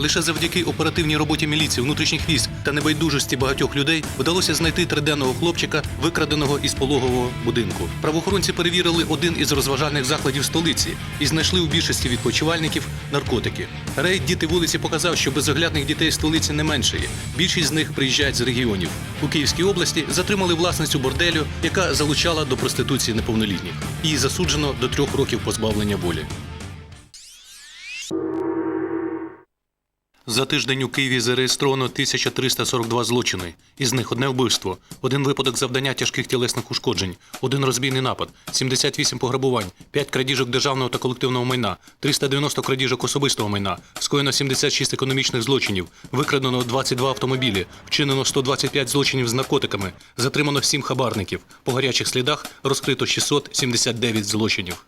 Лише завдяки оперативній роботі міліції, внутрішніх військ та небайдужості багатьох людей вдалося знайти триденного хлопчика, викраденого із пологового будинку. Правоохоронці перевірили один із розважальних закладів столиці і знайшли у більшості відпочивальників наркотики. Рейд діти вулиці показав, що безоглядних дітей столиці не менше є. Більшість з них приїжджають з регіонів. У Київській області затримали власницю борделю, яка залучала до проституції неповнолітніх. Її засуджено до трьох років позбавлення волі. За тиждень у Києві зареєстровано 1342 злочини. Із них одне вбивство, один випадок завдання тяжких тілесних ушкоджень, один розбійний напад, 78 пограбувань, 5 крадіжок державного та колективного майна, 390 крадіжок особистого майна, скоєно 76 економічних злочинів, викрадено 22 автомобілі, вчинено 125 злочинів з наркотиками, затримано 7 хабарників. По гарячих слідах розкрито 679 злочинів.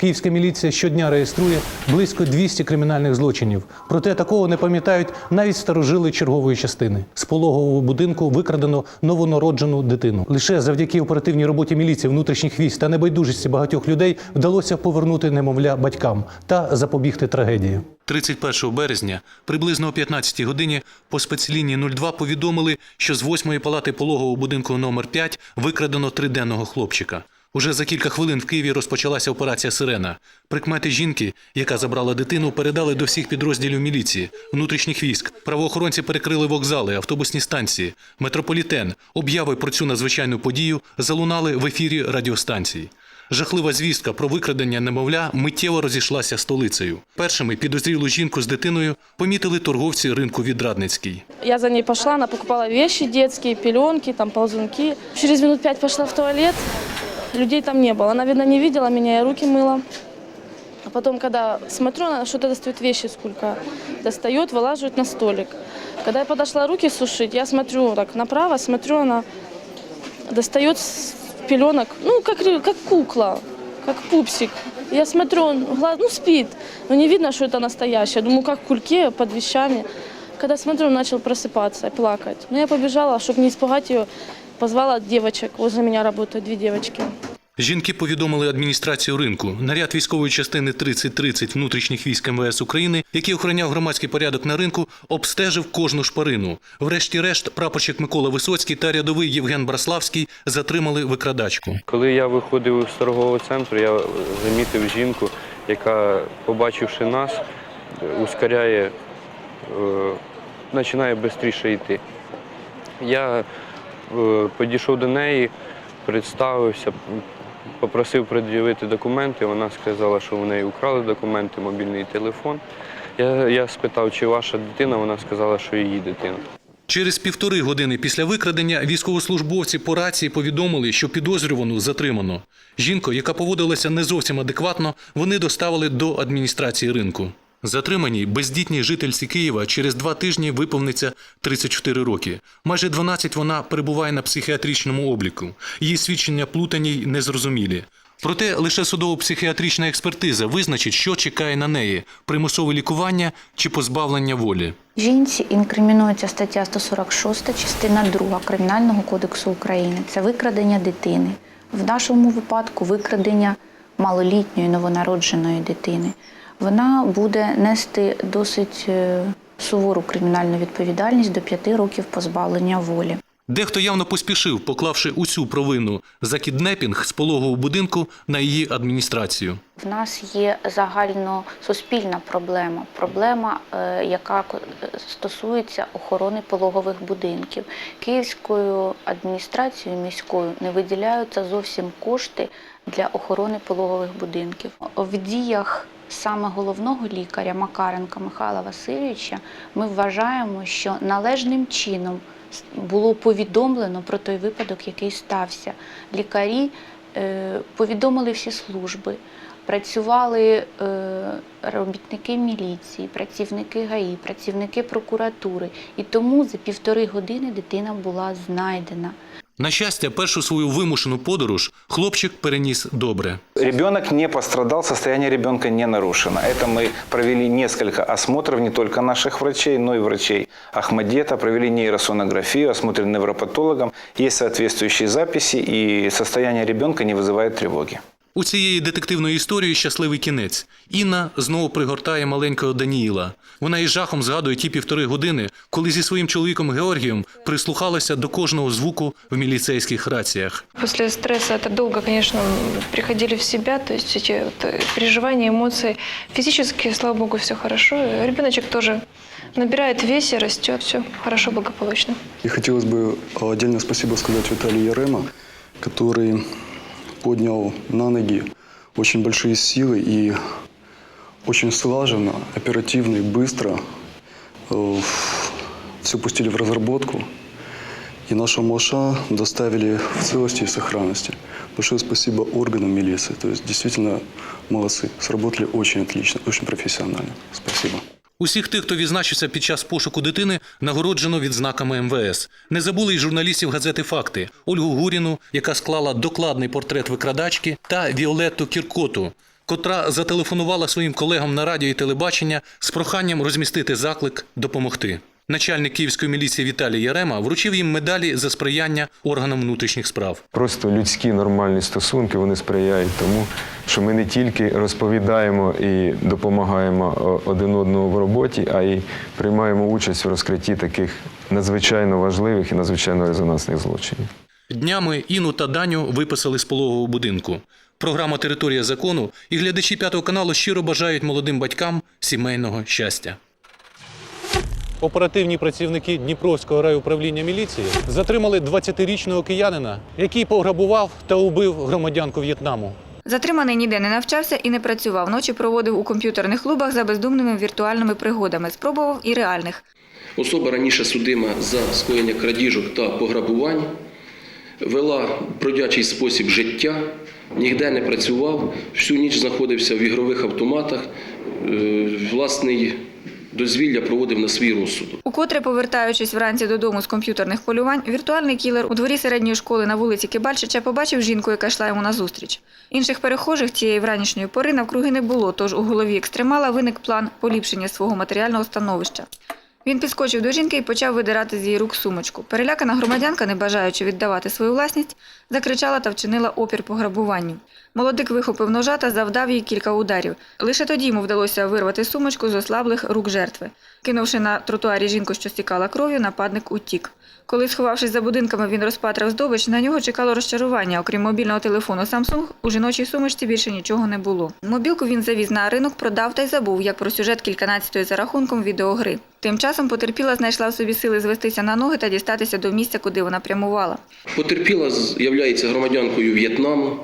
Київська міліція щодня реєструє близько 200 кримінальних злочинів. Проте такого не пам'ятають навіть старожили чергової частини. З пологового будинку викрадено новонароджену дитину. Лише завдяки оперативній роботі міліції, внутрішніх військ та небайдужості багатьох людей вдалося повернути немовля батькам та запобігти трагедії. 31 березня, приблизно о 15 годині, по спецлінії 02 повідомили, що з 8-ї палати пологового будинку номер 5 викрадено триденного хлопчика. Уже за кілька хвилин в Києві розпочалася операція Сирена. Прикмети жінки, яка забрала дитину, передали до всіх підрозділів міліції, внутрішніх військ. Правоохоронці перекрили вокзали, автобусні станції, метрополітен. Обяви про цю надзвичайну подію залунали в ефірі радіостанцій. Жахлива звістка про викрадення немовля миттєво розійшлася столицею. Першими підозрілу жінку з дитиною помітили торговці ринку Відрадницький. Я за ней пошла, она покупала вещи детские, пеленки, там ползунки. Через минут пять пошла в туалет, людей там не было. Она, видно, не видела меня, я руки мыла. А потом, когда смотрю, она что-то достает вещи сколько достает, вылаживает на столик. Когда я подошла руки сушить, я смотрю так направо, смотрю, она достает пеленок, ну, как, как кукла, как пупсик. Я смотрю, он гла- ну, спит, но не видно, что это настоящее. Думаю, как в кульке, под вещами. Когда смотрю, он начал просыпаться плакать. Но я побежала, чтобы не испугать ее, позвала девочек. Возле меня работают две девочки. Жінки повідомили адміністрацію ринку. Наряд військової частини 3030 внутрішніх військ МВС України, який охороняв громадський порядок на ринку, обстежив кожну шпарину. Врешті-решт, прапорщик Микола Висоцький та рядовий Євген Браславський затримали викрадачку. Коли я виходив з торгового центру, я замітив жінку, яка, побачивши нас, ускоряє, е, починає швидше йти. Я е, підійшов до неї, представився, попросив пред'явити документи. Вона сказала, що в неї украли документи, мобільний телефон. Я, я спитав, чи ваша дитина, вона сказала, що її дитина. Через півтори години після викрадення військовослужбовці по рації повідомили, що підозрювану затримано. Жінку, яка поводилася не зовсім адекватно, вони доставили до адміністрації ринку. Затриманій бездітній жительці Києва через два тижні виповниться 34 роки. Майже 12 вона перебуває на психіатричному обліку. Її свідчення плутані й незрозумілі. Проте лише судово-психіатрична експертиза визначить, що чекає на неї примусове лікування чи позбавлення волі. Жінці інкримінується стаття 146, частина 2 Кримінального кодексу України. Це викрадення дитини. В нашому випадку викрадення малолітньої новонародженої дитини. Вона буде нести досить е, сувору кримінальну відповідальність до 5 років позбавлення волі. Дехто явно поспішив, поклавши усю провину за кіднепінг з пологового будинку на її адміністрацію. В нас є загальносуспільна проблема, проблема, е, яка е, стосується охорони пологових будинків. Київською адміністрацією міською не виділяються зовсім кошти для охорони пологових будинків. В діях саме головного лікаря Макаренка Михайла Васильовича ми вважаємо, що належним чином було повідомлено про той випадок, який стався. Лікарі е, повідомили всі служби. Працювали е, робітники міліції, працівники ГАІ, працівники прокуратури. І тому за півтори години дитина була знайдена. На щастя, першу свою вимушену подорож хлопчик переніс добре. Ребенок не пострадал, состояние ребенка не нарушено. Это мы провели несколько осмотров не только наших врачей, но и врачей Ахмадета, провели нейросонографию, осмотр невропатологом. Есть соответствующие записи, и состояние ребенка не вызывает тревоги. У цієї детективної історії щасливий кінець. Інна знову пригортає маленького Даніїла. Вона із жахом згадує ті півтори години, коли зі своїм чоловіком Георгієм прислухалася до кожного звуку в міліцейських раціях. После стресса это долго, конечно, приходили в себя, то есть эти вот э, переживания, эмоции. Физически, слава богу, все хорошо. Ребеночек тоже набирает вес и растет, все хорошо, благополучно. И хотелось бы отдельно спасибо сказать Виталию Ярема, который поднял на ноги очень большие силы и очень слаженно, оперативно и быстро все пустили в разработку. И нашего малыша доставили в целости и сохранности. Большое спасибо органам милиции. То есть действительно молодцы. Сработали очень отлично, очень профессионально. Спасибо. Усіх тих, хто відзначився під час пошуку дитини, нагороджено відзнаками МВС. Не забули й журналістів газети Факти Ольгу Гуріну, яка склала докладний портрет викрадачки, та Віолетту Кіркоту, котра зателефонувала своїм колегам на радіо і телебачення з проханням розмістити заклик допомогти. Начальник київської міліції Віталій Ярема вручив їм медалі за сприяння органам внутрішніх справ. Просто людські нормальні стосунки вони сприяють тому, що ми не тільки розповідаємо і допомагаємо один одному в роботі, а й приймаємо участь в розкритті таких надзвичайно важливих і надзвичайно резонансних злочинів. Днями Іну та Даню виписали з пологового будинку. Програма Територія закону і глядачі п'ятого каналу щиро бажають молодим батькам сімейного щастя. Оперативні працівники Дніпровського райуправління міліції затримали 20-річного киянина, який пограбував та убив громадянку В'єтнаму. Затриманий ніде не навчався і не працював. Ночі проводив у комп'ютерних клубах за бездумними віртуальними пригодами. Спробував і реальних. Особа раніше судима за скоєння крадіжок та пограбувань, вела бродячий спосіб життя, ніде не працював, всю ніч знаходився в ігрових автоматах, е, власний дозвілля проводив на свій розсуд. Укотре, повертаючись вранці додому з комп'ютерних полювань, віртуальний кілер у дворі середньої школи на вулиці Кибальчича побачив жінку, яка йшла йому назустріч. Інших перехожих цієї вранішньої пори навкруги не було, тож у голові екстремала виник план поліпшення свого матеріального становища. Він підскочив до жінки і почав видирати з її рук сумочку. Перелякана громадянка, не бажаючи віддавати свою власність, закричала та вчинила опір пограбуванню. Молодик вихопив ножа та завдав їй кілька ударів. Лише тоді йому вдалося вирвати сумочку з ослаблих рук жертви. Кинувши на тротуарі жінку, що стікала кров'ю, нападник утік. Коли, сховавшись за будинками, він розпатрав здобич, на нього чекало розчарування. Окрім мобільного телефону Samsung, у жіночій сумочці більше нічого не було. Мобілку він завіз на ринок, продав та й забув, як про сюжет кільканадцятої за рахунком відеогри. Тим часом потерпіла знайшла в собі сили звестися на ноги та дістатися до місця, куди вона прямувала. Потерпіла з'являється громадянкою В'єтнаму,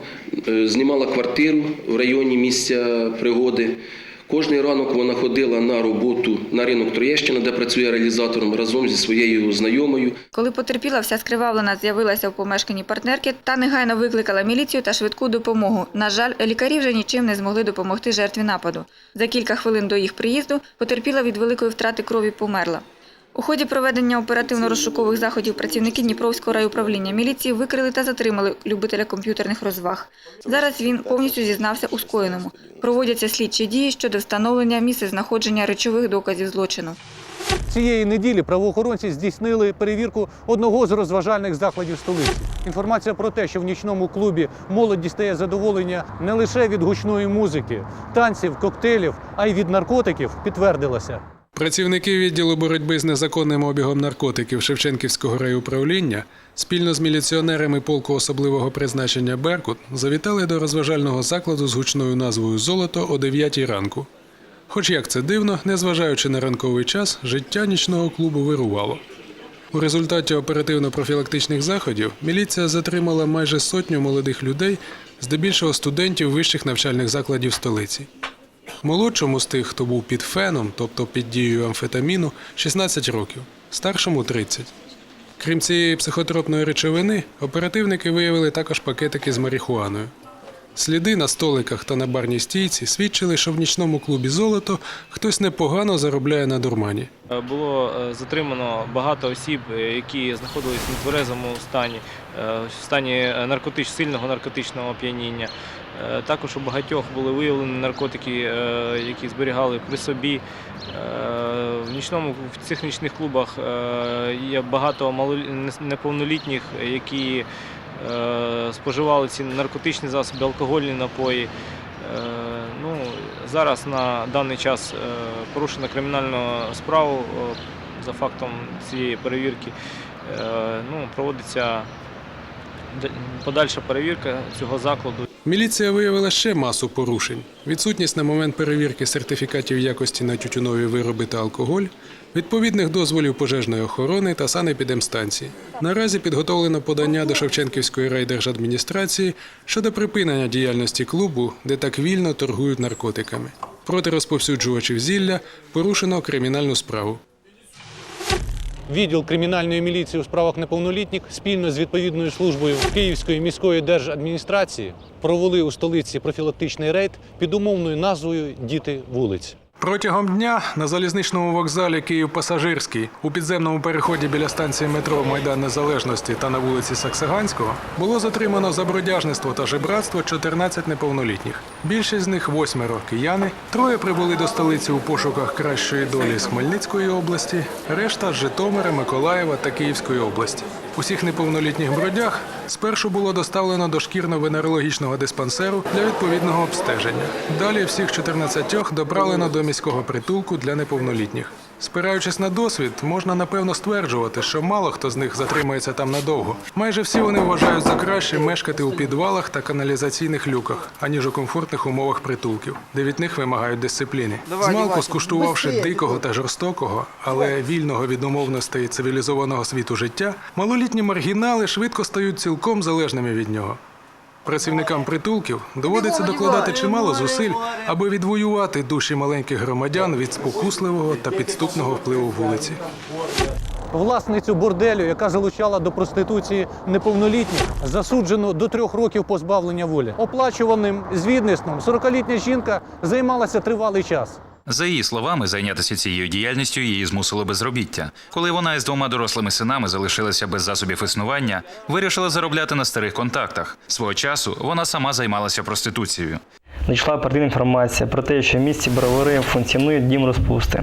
е, знімала квартиру в районі місця пригоди. Кожний ранок вона ходила на роботу на ринок Троєщина, де працює реалізатором разом зі своєю знайомою. Коли потерпіла, вся скривавлена з'явилася в помешканні партнерки та негайно викликала міліцію та швидку допомогу. На жаль, лікарі вже нічим не змогли допомогти жертві нападу. За кілька хвилин до їх приїзду потерпіла від великої втрати крові померла. У ході проведення оперативно-розшукових заходів працівники Дніпровського райуправління міліції викрили та затримали любителя комп'ютерних розваг. Зараз він повністю зізнався у скоєному. Проводяться слідчі дії щодо встановлення місця знаходження речових доказів злочину. Цієї неділі правоохоронці здійснили перевірку одного з розважальних закладів столиці. Інформація про те, що в нічному клубі молодь дістає задоволення не лише від гучної музики, танців, коктейлів, а й від наркотиків, підтвердилася. Працівники відділу боротьби з незаконним обігом наркотиків Шевченківського райуправління спільно з міліціонерами полку особливого призначення Беркут завітали до розважального закладу з гучною назвою Золото о 9 ранку. Хоч як це дивно, незважаючи на ранковий час, життя нічного клубу вирувало. У результаті оперативно-профілактичних заходів міліція затримала майже сотню молодих людей, здебільшого студентів вищих навчальних закладів столиці. Молодшому з тих, хто був під феном, тобто під дією амфетаміну, 16 років, старшому 30. Крім цієї психотропної речовини, оперативники виявили також пакетики з марихуаною. Сліди на столиках та на барній стійці свідчили, що в нічному клубі золото хтось непогано заробляє на дурмані. Е, Було е, затримано багато осіб, е, які знаходились в нетверезому стані, в стані наркотич, сильного наркотичного оп'яніння. Е, Також у багатьох були виявлені наркотики, е, які зберігали при собі. Е, В нічному в цих нічних клубах є багато неповнолітніх, які споживали ці наркотичні засоби, алкогольні напої. Ну, зараз на даний час порушено кримінальну справу за фактом цієї перевірки. Ну, проводиться подальша перевірка цього закладу. Міліція виявила ще масу порушень: відсутність на момент перевірки сертифікатів якості на тютюнові вироби та алкоголь, відповідних дозволів пожежної охорони та санепідемстанції. Наразі підготовлено подання до Шевченківської райдержадміністрації щодо припинення діяльності клубу, де так вільно торгують наркотиками. Проти розповсюджувачів зілля порушено кримінальну справу. Відділ кримінальної міліції у справах неповнолітніх спільно з відповідною службою Київської міської держадміністрації провели у столиці профілактичний рейд під умовною назвою Діти вулиць. Протягом дня на залізничному вокзалі Київ Пасажирський у підземному переході біля станції метро Майдан Незалежності та на вулиці Саксаганського було затримано за бродяжництво та жебратство 14 неповнолітніх. Більшість з них восьмеро кияни. Троє прибули до столиці у пошуках кращої долі з Хмельницької області, решта з Житомира, Миколаєва та Київської області. Усіх неповнолітніх бродяг спершу було доставлено до шкірно-венерологічного диспансеру для відповідного обстеження. Далі всіх 14 добралено до міського притулку для неповнолітніх. Спираючись на досвід, можна напевно стверджувати, що мало хто з них затримається там надовго. Майже всі вони вважають за краще мешкати у підвалах та каналізаційних люках, аніж у комфортних умовах притулків, де від них вимагають дисципліни. Змалку скуштувавши дикого та жорстокого, але вільного від умовностей цивілізованого світу життя, малолітні маргінали швидко стають цілком залежними від нього. Працівникам притулків доводиться докладати чимало зусиль, аби відвоювати душі маленьких громадян від спокусливого та підступного впливу вулиці. Власницю борделю, яка залучала до проституції неповнолітніх, засуджено до трьох років позбавлення волі. Оплачуваним звідництвом 40-літня жінка займалася тривалий час. За її словами, зайнятися цією діяльністю її змусило безробіття. Коли вона із двома дорослими синами залишилася без засобів існування, вирішила заробляти на старих контактах. Свого часу вона сама займалася проституцією. Надійшла оперативна інформація про те, що в місті Бровари функціонує дім розпусти.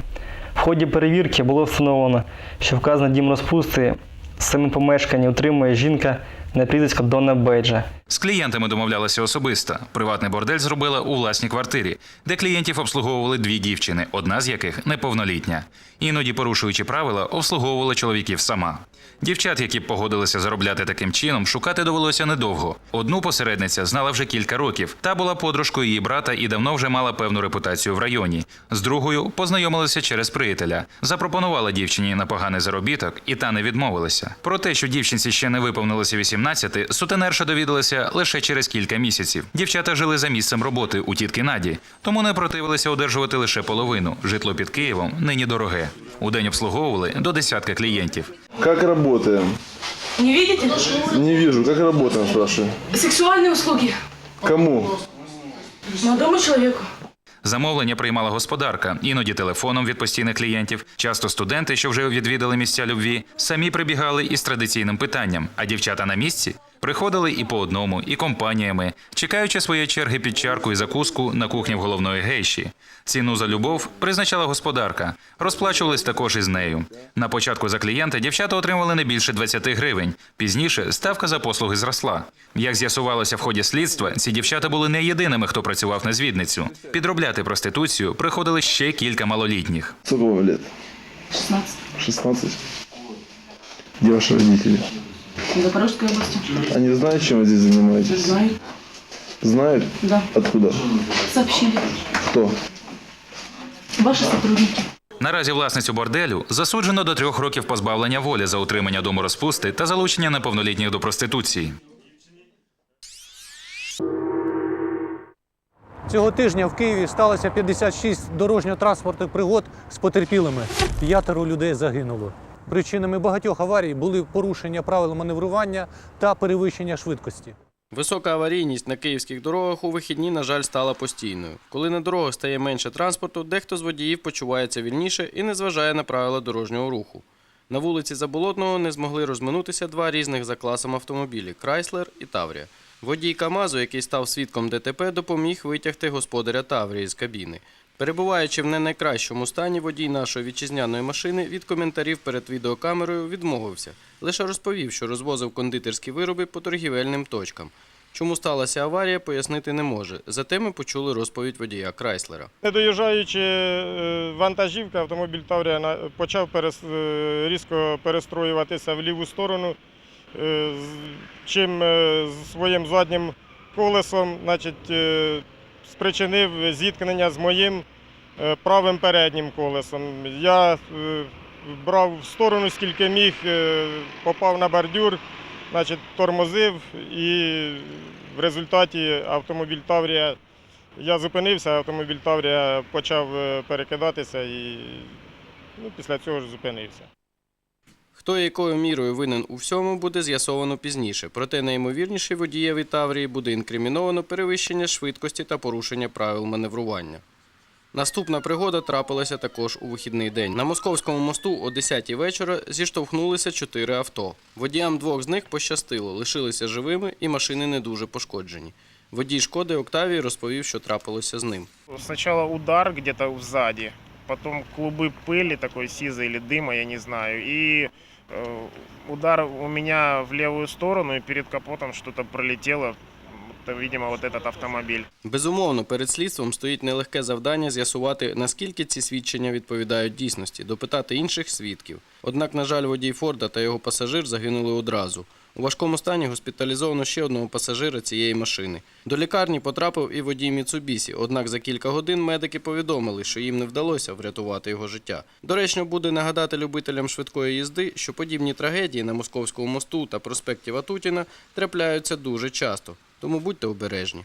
В ході перевірки було встановлено, що вказаний дім розпусти в самому помешканні утримує жінка на прізвисько Донна Бейджа. З клієнтами домовлялася особисто. Приватний бордель зробила у власній квартирі, де клієнтів обслуговували дві дівчини, одна з яких неповнолітня. Іноді, порушуючи правила, обслуговувала чоловіків сама. Дівчат, які погодилися заробляти таким чином, шукати довелося недовго. Одну посередниця знала вже кілька років. Та була подружкою її брата і давно вже мала певну репутацію в районі. З другою познайомилася через приятеля. Запропонувала дівчині на поганий заробіток, і та не відмовилася. Про те, що дівчинці ще не виповнилося 18, сутенерша довідалася лише через кілька місяців. Дівчата жили за місцем роботи у тітки Наді, тому не противилися одержувати лише половину. Житло під Києвом нині дороге. У день обслуговували до десятка клієнтів. Как работаем? Не видите? Не вижу. Как работаем, спрашиваю? Сексуальные услуги Кому? молодому человеку. Замовлення приймала господарка, іноді телефоном від постійних клієнтів. Часто студенти, що вже відвідали місця любві, самі прибігали із традиційним питанням. А дівчата на місці приходили і по одному, і компаніями, чекаючи своєї черги під чарку і закуску на кухні в головної гейші. Ціну за любов призначала господарка. Розплачувались також із нею. На початку за клієнта дівчата отримували не більше 20 гривень. Пізніше ставка за послуги зросла. Як з'ясувалося в ході слідства, ці дівчата були не єдиними, хто працював на звідницю. Підробляти проституцію приходили ще кілька малолітніх. Сколько вам лет? 16. 16? Где ваши родители? Запорожской области. Они знают, чем вы здесь занимаетесь? Знаю. Знают? Да. Откуда? Сообщили. Кто? Ваши сотрудники. Наразі власницю борделю засуджено до трьох років позбавлення волі за утримання дому розпусти та залучення неповнолітніх до проституції. Цього тижня в Києві сталося 56 дорожньо-транспортних пригод з потерпілими. П'ятеро людей загинуло. Причинами багатьох аварій були порушення правил маневрування та перевищення швидкості. Висока аварійність на київських дорогах у вихідні, на жаль, стала постійною. Коли на дорогах стає менше транспорту, дехто з водіїв почувається вільніше і не зважає на правила дорожнього руху. На вулиці Заболотного не змогли розминутися два різних за класом автомобілі Крайслер і Таврія. Водій Камазу, який став свідком ДТП, допоміг витягти господаря Таврії з кабіни. Перебуваючи в не найкращому стані, водій нашої вітчизняної машини від коментарів перед відеокамерою відмовився. Лише розповів, що розвозив кондитерські вироби по торгівельним точкам. Чому сталася аварія, пояснити не може. Зате ми почули розповідь водія Крайслера. Не доїжджаючи е, вантажівка, автомобіль Таврія почав е, різко перестроюватися в ліву сторону, е, чим своїм заднім колесом значить, спричинив зіткнення з моїм правим переднім колесом. Я е, брав в сторону, скільки міг, е, попав на бордюр, значить, тормозив і в результаті автомобіль Таврія я зупинився, автомобіль Таврія почав е, перекидатися і ну, після цього ж зупинився. Хто якою мірою винен у всьому, буде з'ясовано пізніше. Проте найімовірніше водієві Таврії буде інкриміновано перевищення швидкості та порушення правил маневрування. Наступна пригода трапилася також у вихідний день. На московському мосту о 10 вечора зіштовхнулися чотири авто. Водіям двох з них пощастило, лишилися живими і машини не дуже пошкоджені. Водій шкоди Октавії розповів, що трапилося з ним. Сначала удар где-то сзади, потом клубы пыли такой сизой или дыма, я не знаю, и э, удар у меня в левую сторону, и перед капотом что-то пролетело, это, видимо, вот этот автомобиль. Безумовно, перед слідством стоїть нелегке завдання з'ясувати, наскільки ці свідчення відповідають дійсності, допитати інших свідків. Однак, на жаль, водій Форда та його пасажир загинули одразу. У важкому стані госпіталізовано ще одного пасажира цієї машини. До лікарні потрапив і водій Міцубісі, однак за кілька годин медики повідомили, що їм не вдалося врятувати його життя. Доречно буде нагадати любителям швидкої їзди, що подібні трагедії на Московському мосту та проспекті Ватутіна трапляються дуже часто, тому будьте обережні.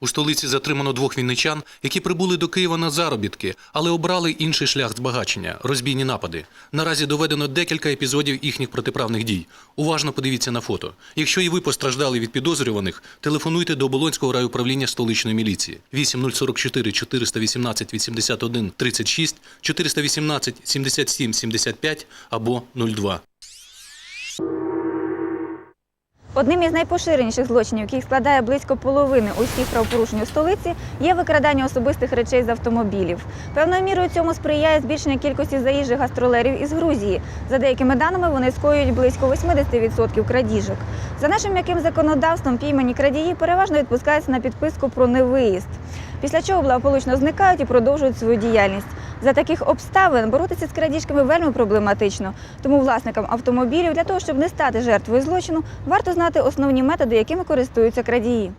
У столиці затримано двох вінничан, які прибули до Києва на заробітки, але обрали інший шлях збагачення розбійні напади. Наразі доведено декілька епізодів їхніх протиправних дій. Уважно подивіться на фото. Якщо і ви постраждали від підозрюваних, телефонуйте до Оболонського райуправління столичної міліції 8044 418 81 36 418 77 75 або 02. Одним із найпоширеніших злочинів, яких складає близько половини усіх правопорушень у столиці, є викрадання особистих речей з автомобілів. Певною мірою цьому сприяє збільшення кількості заїжджих гастролерів із Грузії. За деякими даними, вони скоюють близько 80% крадіжок. За нашим м'яким законодавством піймані крадії переважно відпускаються на підписку про невиїзд. Після чого благополучно зникають і продовжують свою діяльність. За таких обставин боротися з крадіжками вельми проблематично. Тому власникам автомобілів для того, щоб не стати жертвою злочину, варто знати основні методи, якими користуються крадії.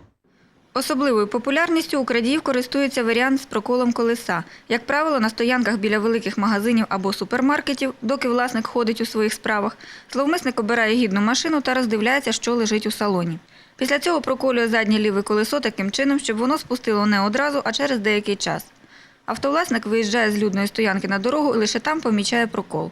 Особливою популярністю у крадіїв користується варіант з проколом колеса. Як правило, на стоянках біля великих магазинів або супермаркетів, доки власник ходить у своїх справах, зловмисник обирає гідну машину та роздивляється, що лежить у салоні. Після цього проколює заднє ліве колесо таким чином, щоб воно спустило не одразу, а через деякий час. Автовласник виїжджає з людної стоянки на дорогу і лише там помічає прокол.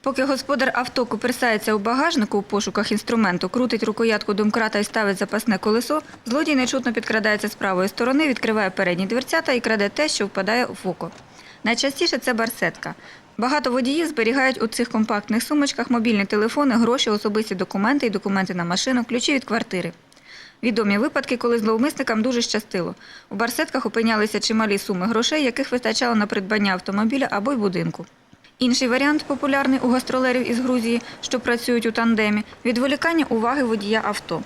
Поки господар авто куперсається у багажнику у пошуках інструменту, крутить рукоятку домкрата і ставить запасне колесо, злодій нечутно підкрадається з правої сторони, відкриває передні дверцята і краде те, що впадає в око. Найчастіше це барсетка. Багато водіїв зберігають у цих компактних сумочках мобільні телефони, гроші, особисті документи і документи на машину, ключі від квартири. Відомі випадки, коли зловмисникам дуже щастило. У барсетках опинялися чималі суми грошей, яких вистачало на придбання автомобіля або й будинку. Інший варіант, популярний у гастролерів із Грузії, що працюють у тандемі – відволікання уваги водія авто.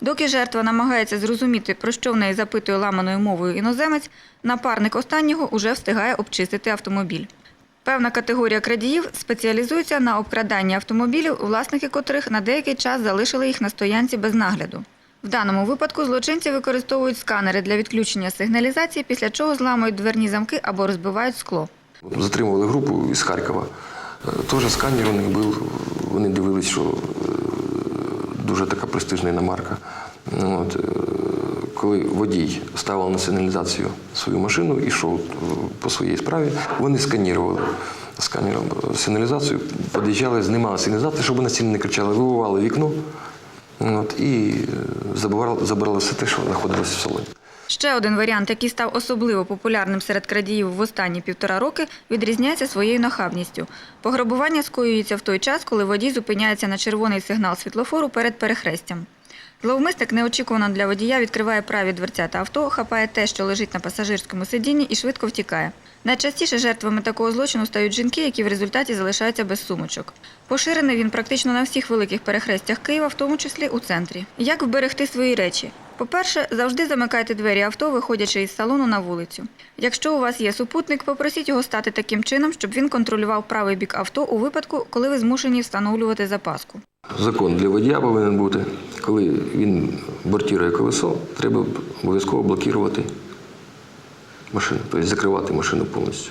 Доки жертва намагається зрозуміти, про що в неї запитує ламаною мовою іноземець, напарник останнього уже встигає обчистити автомобіль. Певна категорія крадіїв спеціалізується на обкраданні автомобілів, власники котрих на деякий час залишили їх на стоянці без нагляду. В даному випадку злочинці використовують сканери для відключення сигналізації, після чого зламують дверні замки або розбивають скло. Затримували групу із Харкова. Е, Теж сканер у них був. Вони дивились, що е, дуже така престижна іномарка. От, е, коли водій ставив на сигналізацію свою машину і йшов по своїй справі, вони сканірували сканером сигналізацію, під'їжджали, знімали сигналізацію, щоб вони сильно не кричали, вибивали вікно от, і е, забирали, забирали все те, що знаходилося в салоні. Ще один варіант, який став особливо популярним серед крадіїв в останні півтора роки, відрізняється своєю нахабністю. Пограбування скоюється в той час, коли водій зупиняється на червоний сигнал світлофору перед перехрестям. Зловмисник неочікувано для водія відкриває праві дверцята авто, хапає те, що лежить на пасажирському сидінні, і швидко втікає. Найчастіше жертвами такого злочину стають жінки, які в результаті залишаються без сумочок. Поширений він практично на всіх великих перехрестях Києва, в тому числі у центрі. Як вберегти свої речі? По-перше, завжди замикайте двері авто, виходячи із салону на вулицю. Якщо у вас є супутник, попросіть його стати таким чином, щоб він контролював правий бік авто у випадку, коли ви змушені встановлювати запаску. Закон для водія повинен бути, коли він бортірує колесо, треба обов'язково блокувати машину, тобто закривати машину повністю.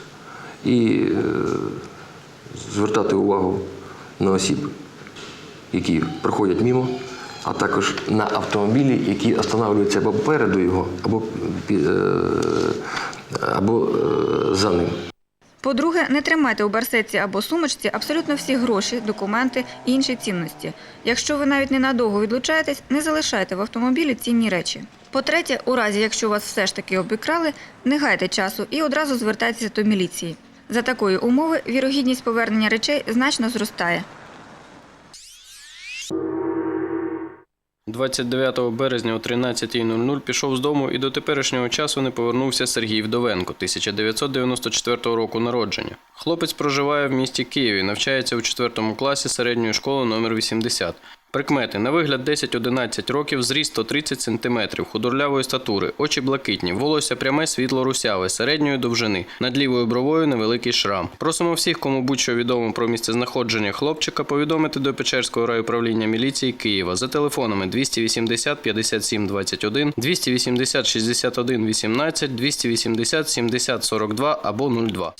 І е, звертати увагу на осіб, які проходять мимо, а також на автомобілі, які останавливаються або попереду його, або, е, або е, за ним. По-друге, не тримайте у барсетці або сумочці абсолютно всі гроші, документи і інші цінності. Якщо ви навіть ненадовго відлучаєтесь, не залишайте в автомобілі цінні речі. По-третє, у разі, якщо вас все ж таки обікрали, не гайте часу і одразу звертайтеся до міліції. За такої умови вірогідність повернення речей значно зростає. 29 березня о 13.00 пішов з дому і до теперішнього часу не повернувся Сергій Вдовенко, 1994 року народження. Хлопець проживає в місті Києві, навчається у 4 класі середньої школи номер 80. Прикмети на вигляд 10-11 років, зріст 130 см, худорлявої статури, очі блакитні, волосся пряме, світло русяве, середньої довжини, над лівою бровою невеликий шрам. Просимо всіх, кому будь-що відомо про місце знаходження хлопчика, повідомити до Печерського райуправління міліції Києва за телефонами 280 57 21, 280 61 18, 280 70 42 або 02.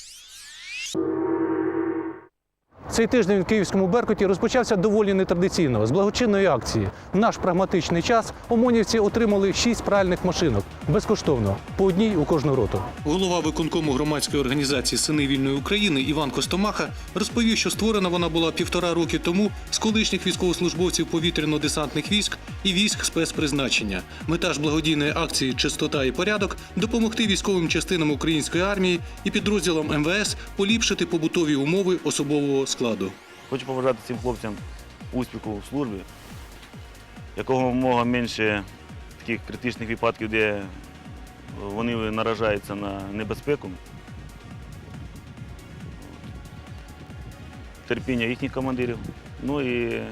Цей тиждень в київському Беркуті розпочався доволі нетрадиційно з благочинної акції. В наш прагматичний час омонівці отримали шість пральних машинок безкоштовно, по одній у кожну роту. Голова виконкому громадської організації Сини вільної України Іван Костомаха розповів, що створена вона була півтора роки тому з колишніх військовослужбовців повітряно-десантних військ і військ спецпризначення. Мета ж благодійної акції Чистота і порядок допомогти військовим частинам української армії і підрозділам МВС поліпшити побутові умови особового складу. Хочу побажати цим хлопцям успіху в службі, якомога менше таких критичних випадків, де вони наражаються на небезпеку. Терпіння їхніх командирів, ну і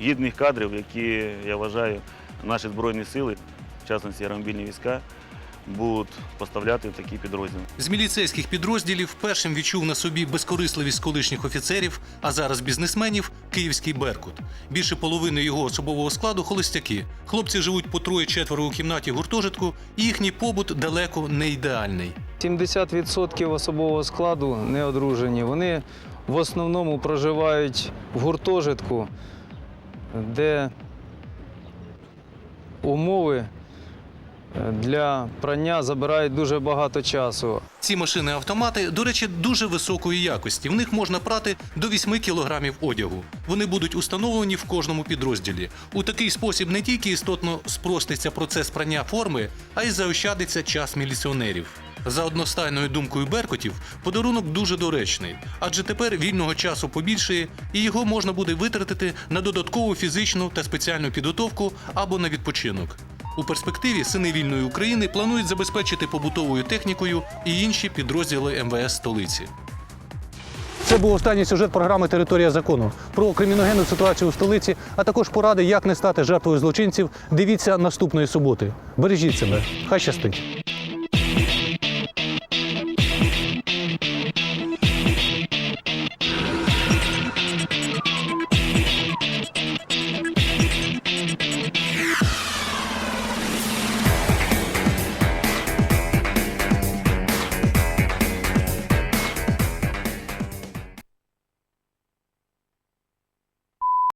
гідних кадрів, які, я вважаю, наші Збройні сили, в частності аеромобільні війська, будуть поставляти в такі підрозділи. З міліцейських підрозділів першим відчув на собі безкорисливість колишніх офіцерів, а зараз бізнесменів київський Беркут. Більше половини його особового складу холостяки. Хлопці живуть по троє-четверо у кімнаті гуртожитку, і їхній побут далеко не ідеальний. 70% особового складу не одружені. Вони в основному проживають в гуртожитку, де умови е, для прання забирають дуже багато часу. Ці машини-автомати, до речі, дуже високої якості. В них можна прати до 8 кілограмів одягу. Вони будуть установлені в кожному підрозділі. У такий спосіб не тільки істотно спроститься процес прання форми, а й заощадиться час міліціонерів. За одностайною думкою беркутів, подарунок дуже доречний, адже тепер вільного часу побільшає, і його можна буде витратити на додаткову фізичну та спеціальну підготовку або на відпочинок. У перспективі сини вільної України планують забезпечити побутовою технікою і інші підрозділи МВС столиці. Це був останній сюжет програми Територія закону про криміногенну ситуацію у столиці, а також поради, як не стати жертвою злочинців. Дивіться наступної суботи. Бережіть себе, хай щастить.